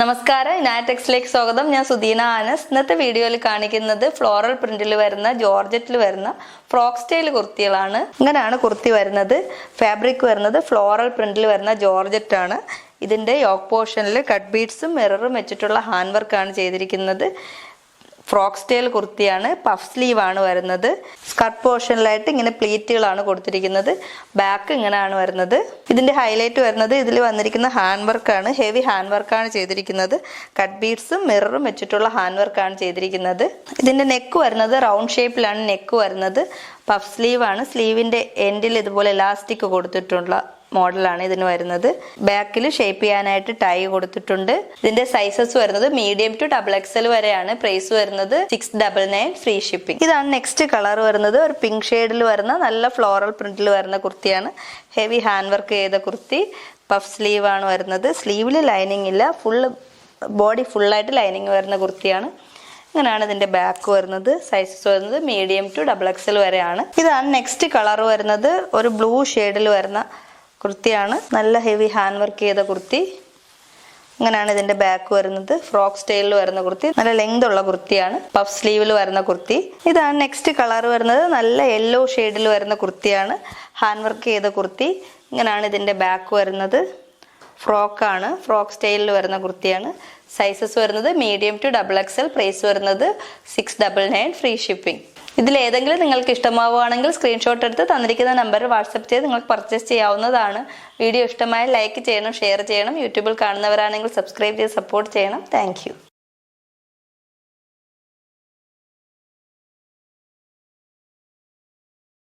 നമസ്കാരം. ഇനാറ്റെക്സിലേക്ക് സ്വാഗതം. ഞാൻ സുദീന ആനസ് ഇന്നത്തെ വീഡിയോയിൽ കാണിക്കുന്നത് ഫ്ലോറൽ പ്രിന്റിൽ വരുന്ന ജോർജറ്റിൽ വരുന്ന ഫ്രോക്ക് സ്റ്റൈൽ കുർത്തികളാണ്. ഇങ്ങനെയാണ് കുർത്തി വരുന്നത്. ഫാബ്രിക് വരുന്നത് ഫ്ലോറൽ പ്രിന്റിൽ വരുന്ന ജോർജറ്റ് ആണ്. ഇതിന്റെ യോക്ക് പോർഷനിൽ കട്ട് ബീഡ്സും മിററും വെച്ചിട്ടുള്ള ഹാൻഡ് വർക്കാണ് ചെയ്തിരിക്കുന്നത്. ഫ്രോക്ക് സ്റ്റൈൽ കുർത്തിയാണ് പഫ് സ്ലീവ് ആണ് വരുന്നത്. സ്കർട്ട് പോർഷനിലായിട്ട് ഇങ്ങനെ പ്ലീറ്റുകളാണ് കൊടുത്തിരിക്കുന്നത്. ബാക്ക് ഇങ്ങനെയാണ് വരുന്നത്. ഇതിന്റെ ഹൈലൈറ്റ് വരുന്നത് ഇതിൽ വന്നിരിക്കുന്ന ഹാൻഡ് വർക്കാണ് ഹെവി ഹാൻഡ് വർക്കാണ് ചെയ്തിരിക്കുന്നത്. കട്ട് ബീഡ്സും മിററും വെച്ചിട്ടുള്ള ഹാൻഡ് വർക്കാണ് ചെയ്തിരിക്കുന്നത്. ഇതിന്റെ നെക്ക് വരുന്നത് റൗണ്ട് ഷേപ്പിലാണ് നെക്ക് വരുന്നത്. പഫ് സ്ലീവ് ആണ്. സ്ലീവിന്റെ എൻഡിൽ ഇതുപോലെ ഇലാസ്റ്റിക് കൊടുത്തിട്ടുള്ള മോഡലാണ് ഇതിന് വരുന്നത്. ബാക്കിൽ ഷേപ്പ് ചെയ്യാനായിട്ട് ടൈ കൊടുത്തിട്ടുണ്ട്. ഇതിന്റെ സൈസസ് വരുന്നത് മീഡിയം ടു ഡബിൾ എക്സൽ വരെയാണ്. പ്രൈസ് വരുന്നത് six double nine free shipping ഇതാണ് നെക്സ്റ്റ് കളർ വരുന്നത്. ഒരു പിങ്ക് ഷെയ്ഡിൽ വരുന്ന നല്ല ഫ്ലോറൽ പ്രിന്റിൽ വരുന്ന കുർത്തിയാണ്. ഹെവി ഹാൻഡ് വർക്ക് ചെയ്ത കുർത്തി. പഫ് സ്ലീവ് ആണ് വരുന്നത്. സ്ലീവിൽ ലൈനിങ് ഇല്ല. ഫുള്ള് ബോഡി ഫുള്ളായിട്ട് ലൈനിങ് വരുന്ന കുർത്തിയാണ്. ഇങ്ങനെയാണ് ഇതിന്റെ ബാക്ക് വരുന്നത്. സൈസസ് വരുന്നത് മീഡിയം ടു ഡബിൾ എക്സൽ വരെയാണ്. ഇതാണ് നെക്സ്റ്റ് കളർ വരുന്നത്. ഒരു ബ്ലൂ ഷെയ്ഡിൽ വരുന്ന കുർത്തിയാണ്. നല്ല ഹെവി ഹാൻഡ് വർക്ക് ചെയ്ത കുർത്തി. അങ്ങനെയാണ് ഇതിന്റെ ബാക്ക് വരുന്നത്. ഫ്രോക്ക് സ്റ്റൈലിൽ വരുന്ന കുർത്തി. നല്ല ലെങ്ത് ഉള്ള കുർത്തിയാണ്. പഫ് സ്ലീവിൽ വരുന്ന കുർത്തി. ഇതാണ് നെക്സ്റ്റ് കളർ വരുന്നത്. നല്ല യെല്ലോ ഷെയ്ഡിൽ വരുന്ന കുർത്തിയാണ്. ഹാൻഡ് വർക്ക് ചെയ്ത കുർത്തി. ഇങ്ങനെയാണ് ഇതിന്റെ ബാക്ക് വരുന്നത്. ഫ്രോക്കാണ് ഫ്രോക്ക് സ്റ്റൈലിൽ വരുന്ന കുർത്തിയാണ്. സൈസസ് വരുന്നത് medium to double XL price വരുന്നത് six double nine free shipping ഇതിൽ ഏതെങ്കിലും നിങ്ങൾക്ക് ഇഷ്ടമാവുകയാണെങ്കിൽ സ്ക്രീൻഷോട്ട് എടുത്ത് തന്നിരിക്കുന്ന നമ്പറിൽ വാട്സപ്പ് ചെയ്ത് നിങ്ങൾക്ക് പർച്ചേസ് ചെയ്യാവുന്നതാണ്. വീഡിയോ ഇഷ്ടമായ ലൈക്ക് ചെയ്യണം ഷെയർ ചെയ്യണം. യൂട്യൂബിൽ കാണുന്നവരാണെങ്കിൽ സബ്സ്ക്രൈബ് ചെയ്ത് സപ്പോർട്ട് ചെയ്യണം. താങ്ക്